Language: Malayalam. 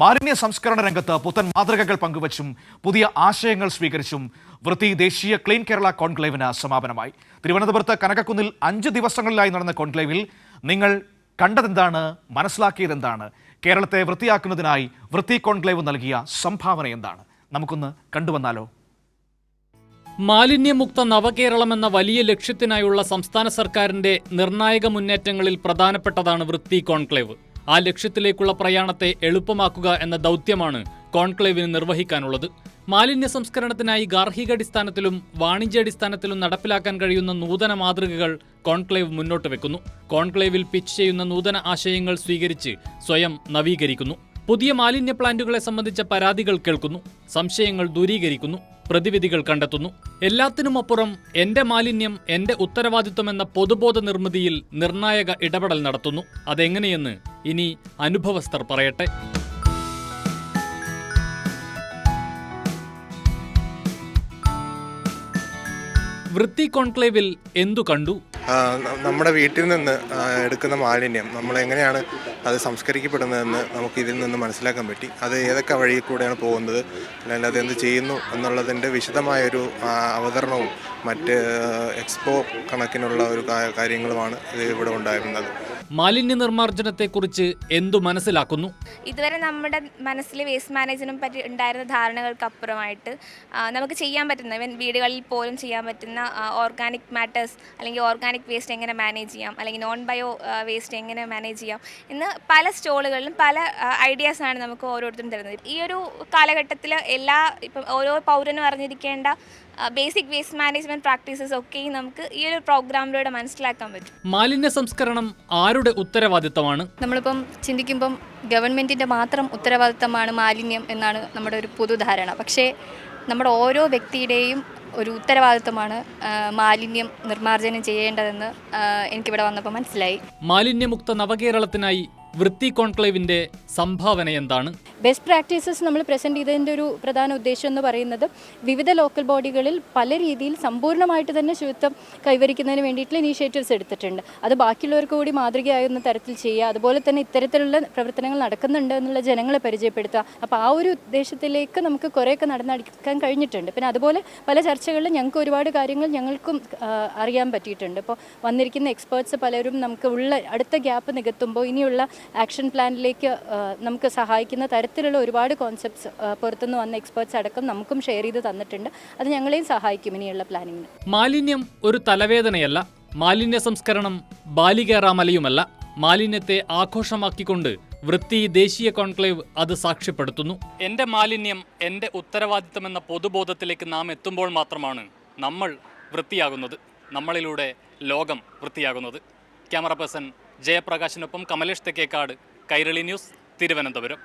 മാലിന്യ സംസ്കരണ രംഗത്ത് പുത്തൻ മാതൃകകൾ പങ്കുവച്ചും പുതിയ ആശയങ്ങൾ സ്വീകരിച്ചും വൃത്തി ദേശീയ ക്ലീൻ കേരള കോൺക്ലേവിന് സമാപനമായി. തിരുവനന്തപുരത്ത് കനകക്കുന്നിൽ അഞ്ച് ദിവസങ്ങളിലായി നടന്ന കോൺക്ലേവിൽ നിങ്ങൾ കണ്ടതെന്താണ് മനസ്സിലാക്കിയതെന്താണ് കേരളത്തെ വൃത്തിയാക്കുന്നതിനായി വൃത്തി കോൺക്ലേവ് നൽകിയ സംഭാവന എന്താണ്? നമുക്കൊന്ന് കണ്ടുവന്നാലോ? മാലിന്യമുക്ത നവകേരളം എന്ന വലിയ ലക്ഷ്യത്തിനായുള്ള സംസ്ഥാന സർക്കാരിന്റെ നിർണായക മുന്നേറ്റങ്ങളിൽ പ്രധാനപ്പെട്ടതാണ് വൃത്തി കോൺക്ലേവ്. ആ ലക്ഷ്യത്തിലേക്കുള്ള പ്രയാണത്തെ എളുപ്പമാക്കുക എന്ന ദൗത്യമാണ് കോൺക്ലേവിന് നിർവഹിക്കാനുള്ളത്. മാലിന്യ സംസ്കരണത്തിനായി ഗാർഹികാടിസ്ഥാനത്തിലും വാണിജ്യാടിസ്ഥാനത്തിലും നടപ്പിലാക്കാൻ കഴിയുന്ന നൂതന മാതൃകകൾ കോൺക്ലേവ് മുന്നോട്ട് വെക്കുന്നു. കോൺക്ലേവിൽ പിച്ച് ചെയ്യുന്ന നൂതന ആശയങ്ങൾ സ്വീകരിച്ച് സ്വയം നവീകരിക്കുന്നു. പുതിയ മാലിന്യ പ്ലാന്റുകളെ സംബന്ധിച്ച പരാതികൾ കേൾക്കുന്നു. സംശയങ്ങൾ ദൂരീകരിക്കുന്നു. പ്രതിവിധികൾ കണ്ടെത്തുന്നു. എല്ലാത്തിനുമപ്പുറം എന്റെ മാലിന്യം എന്റെ ഉത്തരവാദിത്വം എന്ന പൊതുബോധ നിർമ്മിതിയിൽ നിർണായക ഇടപെടൽ നടത്തുന്നു. അതെങ്ങനെയെന്ന് ഇനി അനുഭവസ്ഥർ പറയട്ടെ. വൃത്തി കോൺക്ലേവിൽ എന്തു കണ്ടു? നമ്മുടെ വീട്ടിൽ നിന്ന് എടുക്കുന്ന മാലിന്യം നമ്മൾ എങ്ങനെയാണ് അത് സംസ്കരിക്കപ്പെടുന്നതെന്ന് നമുക്ക് ഇതിൽ നിന്ന് മനസ്സിലാക്കാൻ പറ്റി. അത് ഏതൊക്കെ വഴി കൂടെയാണ് പോകുന്നത് അല്ലെങ്കിൽ അത് എന്ത് ചെയ്യുന്നു എന്നുള്ളതിന്റെ വിശദമായൊരു അവതരണവും മറ്റ് എക്സ്പോ കണക്കിനുള്ള ഒരു കാര്യങ്ങളുമാണ് ഇത് ഇവിടെ ഉണ്ടായിരുന്നത്. മാലിന്യ നിർമ്മാർജനത്തെക്കുറിച്ച് എന്തു മനസ്സിലാക്കുന്നു? ഇതുവരെ നമ്മുടെ മനസ്സിൽ വേസ്റ്റ് മാനേജ്മെന്റിനെ പറ്റി ഉണ്ടായിരുന്ന ധാരണകൾക്കപ്പുറമായിട്ട് അപ്പുറമായിട്ട് നമുക്ക് ചെയ്യാൻ പറ്റുന്ന ഇവൻ വീടുകളിൽ പോലും ചെയ്യാൻ പറ്റുന്ന ഓർഗാനിക് മാറ്റേഴ്സ് അല്ലെങ്കിൽ ഓർഗാനിക് വേസ്റ്റ് എങ്ങനെ മാനേജ് ചെയ്യാം അല്ലെങ്കിൽ നോൺ ബയോ വേസ്റ്റ് എങ്ങനെ മാനേജ് ചെയ്യാം എന്ന് പല സ്റ്റോളുകളിലും പല ഐഡിയാസാണ് നമുക്ക് ഓരോരുത്തരും തരുന്നത്. ഈ ഒരു കാലഘട്ടത്തിൽ എല്ലാ ഇപ്പം ഓരോ പൗരനും അറിഞ്ഞിരിക്കേണ്ട ബേസിക് വേസ്റ്റ് മാനേജ്മെന്റ് പ്രാക്ടീസസ് ഒക്കെയും നമുക്ക് ഈ ഒരു പ്രോഗ്രാമിലൂടെ മനസ്സിലാക്കാൻ പറ്റും. മാലിന്യ സംസ്കരണം ആരുടെ ഉത്തരവാദിത്തമാണ്? നമ്മളിപ്പം ചിന്തിക്കുമ്പം ഗവൺമെന്റിന്റെ മാത്രം ഉത്തരവാദിത്തമാണ് മാലിന്യം എന്നാണ് നമ്മുടെ ഒരു പൊതുധാരണ. പക്ഷേ നമ്മുടെ ഓരോ വ്യക്തിയുടെയും ഒരു ഉത്തരവാദിത്തമാണ് മാലിന്യം നിർമ്മാർജനം ചെയ്യേണ്ടതെന്ന് എനിക്കിവിടെ വന്നപ്പോൾ മനസ്സിലായി. മാലിന്യമുക്ത നവകേരളത്തിനായി വൃത്തി കോൺക്ലേവിന്റെ സംഭാവന എന്താണ്? ബെസ്റ്റ് പ്രാക്ടീസസ് നമ്മൾ പ്രസന്റ് ചെയ്തതിന്റെ ഒരു പ്രധാന ഉദ്ദേശം എന്ന് പറയുന്നത് വിവിധ ലോക്കൽ ബോഡികളിൽ പല രീതിയിൽ സമ്പൂർണമായിട്ട് തന്നെ ശുചിത്വം കൈവരിക്കുന്നതിന് വേണ്ടിയിട്ടുള്ള ഇനീഷ്യേറ്റീവ്സ് എടുത്തിട്ടുണ്ട്. അത് ബാക്കിയുള്ളവർക്ക് കൂടി മാതൃകയാകുന്ന തരത്തിൽ ചെയ്യുക അതുപോലെ തന്നെ ഇത്തരത്തിലുള്ള പ്രവർത്തനങ്ങൾ നടക്കുന്നുണ്ട് എന്നുള്ള ജനങ്ങളെ പരിചയപ്പെടുത്തുക. അപ്പോൾ ആ ഒരു ഉദ്ദേശത്തിലേക്ക് നമുക്ക് കുറേയൊക്കെ നടന്നടിക്കാൻ കഴിഞ്ഞിട്ടുണ്ട്. പിന്നെ അതുപോലെ പല ചർച്ചകളിലും ഞങ്ങൾക്ക് ഒരുപാട് കാര്യങ്ങൾ ഞങ്ങൾക്കും അറിയാൻ പറ്റിയിട്ടുണ്ട്. ഇപ്പോൾ വന്നിരിക്കുന്ന എക്സ്പേർട്സ് പലരും നമുക്ക് ഉള്ള അടുത്ത ഗ്യാപ്പ് നികത്തുമ്പോൾ ഇനിയുള്ള ആക്ഷൻ പ്ലാനിലേക്ക് നമുക്ക് സഹായിക്കുന്ന തരത്തിലുള്ള ഒരുപാട് കോൺസെപ്റ്റ്സ് പുറത്തുനിന്ന് വന്ന എക്സ്പേർട്സ് അടക്കം നമുക്കും ഷെയർ ചെയ്ത് തന്നിട്ടുണ്ട്. അത് ഞങ്ങളെയും സഹായിക്കും ഇനിയുള്ള പ്ലാനിങ്ങിന് മാലിന്യം ഒരു തലവേദനയല്ല. മാലിന്യ സംസ്കരണം ബാലികേറാമലയുമല്ല മാലിന്യത്തെ ആഘോഷമാക്കിക്കൊണ്ട് വൃത്തി ദേശീയ കോൺക്ലേവ് അത് സാക്ഷ്യപ്പെടുത്തുന്നു. എന്റെ മാലിന്യം എന്റെ ഉത്തരവാദിത്തം എന്ന പൊതുബോധത്തിലേക്ക് നാം എത്തുമ്പോൾ മാത്രമാണ് നമ്മൾ വൃത്തിയാകുന്നത്. നമ്മളിലൂടെ ലോകം വൃത്തിയാകുന്നത്. ക്യാമറ പേഴ്സൺ ജയപ്രകാശിനൊപ്പം കമലേഷ് തെക്കേക്കാട് കൈരളി ന്യൂസ് തിരുവനന്തപുരം.